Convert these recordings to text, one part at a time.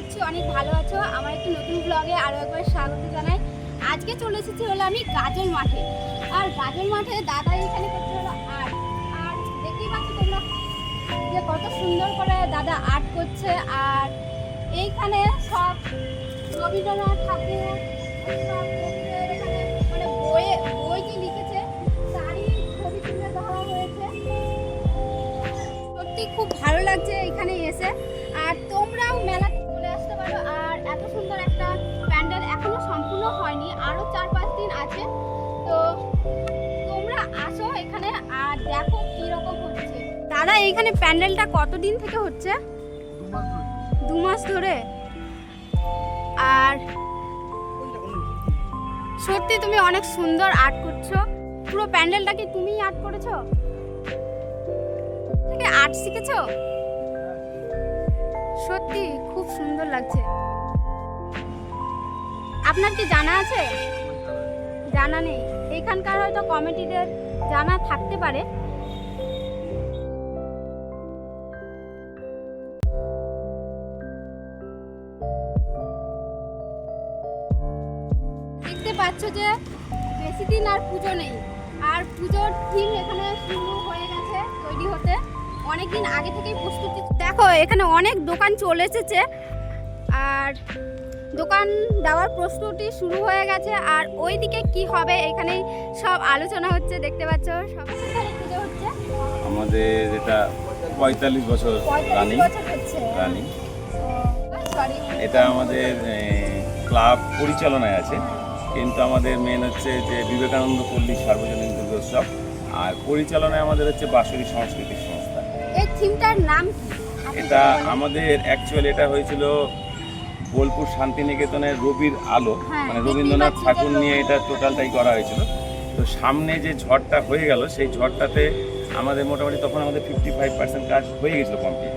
করছি, অনেক ভালো আছো। আমার একটি নতুন ব্লগে আরও একবার স্বাগত জানাই। আজকে চলে এসেছি হলো আমি গাজল মাঠে। আর গাজল মাঠে দাদা এখানে করতে হলো আর্ট। আর দেখতেই পাচ্ছ তোমরা যে কত সুন্দর করে দাদা আর্ট করছে। আর এইখানে সব রবীন্দ্রনাথ ঠাকুর এখানে মানে বইয়ে লিখেছে সত্যি খুব ভালো লাগছে এখানে এসে। আর তোমরাও মেলাতে এত সুন্দর একটা প্যান্ডেল এখনও সম্পূর্ণ হয়নি, আরও চার পাঁচ দিন আছে। তো তোমরা আসো এখানে আর দেখো কি রকম হচ্ছে। দাদা, এইখানে প্যান্ডেলটা কতদিন থেকে হচ্ছে? দু মাস ধরে। আর সত্যি তুমি অনেক সুন্দর আর্ট করছ। পুরো প্যান্ডেলটা কি তুমিই আর্ট করেছ? আর্ট শিখেছো? সত্যি খুব সুন্দর লাগছে। আপনার কি জানা আছে? জানা নেই। এইখানকার হয়তো কমিটিদের জানা থাকতে পারে। দেখতে পাচ্ছ যে বেশি দিন আর পুজো নেই। আর পুজোর থিম এখানে শুরু হয়ে গেছে তৈরি হতে। অনেকদিন আগে থেকেই প্রস্তুতি দেখো, এখানে অনেক দোকান চলে এসেছে। আর দোকান দেওয়ার প্রস্তুতি শুরু হয়ে গেছে আর ওইদিকে কি হবে এখানে সব আলোচনা হচ্ছে দেখতে পাচ্ছ। সব হচ্ছে। আমাদের এটা পঁয়তাল্লিশ বছর রানিং। রানিং। এটা আমাদের ক্লাব পরিচালনায় আছে। কিন্তু আমাদের মেন হচ্ছে যে বিবেকানন্দ পল্লী সার্বজনীন দুর্গোৎসব। আর পরিচালনায় আমাদের হচ্ছে বাঁশুরি সাংস্কৃতিক সংস্থা। এই থিমটার নাম কি? এটা আমাদের অ্যাকচুয়ালি এটা হয়েছিল বোলপুর শান্তিনিকেতনের রবির আলো হ্যাঁ, মানে রবীন্দ্রনাথ ঠাকুর নিয়ে এটা টোটালটাই করা হয়েছিল। তো সামনে যে ঝড়টা হয়ে গেল সেই ঝড়টাতে আমাদের মোটামুটি তখন আমাদের ফিফটি ফাইভ পার্সেন্ট কাজ হয়ে গেছিল কমপ্লিট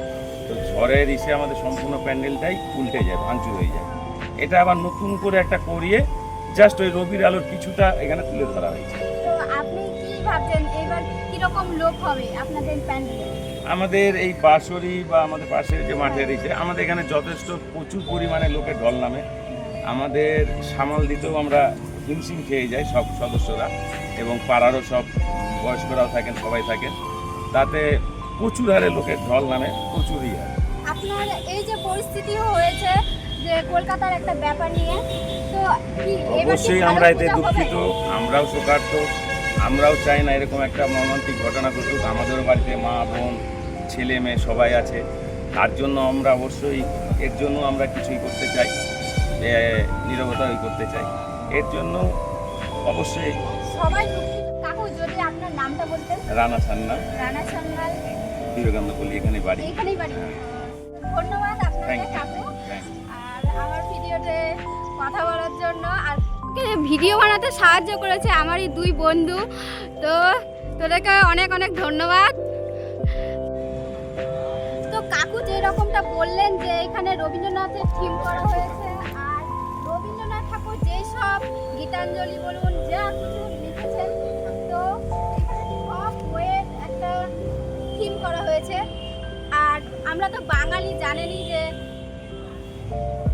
তো ঝড়ের ইসে আমাদের সম্পূর্ণ প্যান্ডেলটাই উল্টে যায় ভাঙচুর হয়ে যায়। এটা আবার নতুন করে একটা করিয়ে জাস্ট ওই রবির আলোর কিছুটা এখানে তুলে ধরা হয়েছে। আপনি কি ভাবছেন এবার কীরকম লোক হবে আপনাদের প্যান্ডেলে? আমাদের এই বাঁশরি বা আমাদের পাশের যে মাঠে ইসে আমাদের এখানে যথেষ্ট প্রচুর পরিমাণে লোকের ঢল নামে। আমাদের সামাল দিতেও আমরা হিমশিম খেয়ে যাই সব সদস্যরা এবং পাড়ারও সব বয়স্করাও থাকেন সবাই থাকেন। তাতে প্রচুর হারে লোকের ঢল নামে প্রচুরই হারে আপনার এই যে পরিস্থিতি হয়েছে যে কলকাতার একটা ব্যাপার নিয়ে তো অবশ্যই আমরা এতে দুঃখিত আমরাও শোকার্ত আমরাও চাই না এরকম একটা মর্মান্তিক ঘটনা ঘটুক। আমাদেরও বাড়িতে মা বোন ছেলে মেয়ে সবাই আছে তার জন্য আমরা অবশ্যই এর জন্য আমরা কিছুই করতে চাই যে নিরবতা ওই করতে চাই। এর জন্য অবশ্যই সবাই কাকু যদি আপনার নামটা বলতেন? রানা সান্না রানা বলি এখানে বাড়ি। এইখানেই বাড়ি। ধন্যবাদ আপনাকে কাকু। আর আমার ভিডিওতে কথা বলার জন্য আর ভিডিও বানাতে সাহায্য করেছে আমার এই দুই বন্ধু তো তোদেরকে অনেক অনেক ধন্যবাদ। কাকু যে রকমটা বললেন যে এখানে রবীন্দ্রনাথের থিম করা হয়েছে, আর রবীন্দ্রনাথ ঠাকুর যেই সব গীতাঞ্জলি বলুন, যা কিছু লিখেছেন, তো সব বইয়ের একটা থিম করা হয়েছে। আর আমরা তো বাঙালি জানেনই যে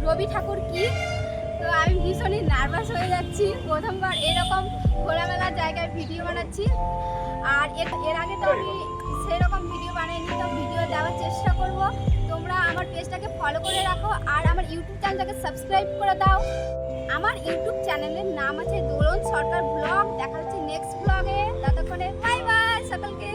রবি ঠাকুর কি, তো আমি ভীষণই নার্ভাস হয়ে যাচ্ছি। প্রথমবার এরকম খোলামেলা জায়গায় ভিডিও বানাচ্ছি। আর এর আগে তো আমি সেরকম ভিডিও বানাইনি, তো ভিডিও দেওয়ার চেষ্টা করব। তোমরা আমার পেজটাকে ফলো করে রাখো আর আমার ইউটিউব চ্যানেলটাকে সাবস্ক্রাইব করে দাও। আমার ইউটিউব চ্যানেলের নাম আছে দোলন সরকার ব্লগ। দেখা হচ্ছে নেক্সট ব্লগে ততক্ষণে বাই বাই সকলকে।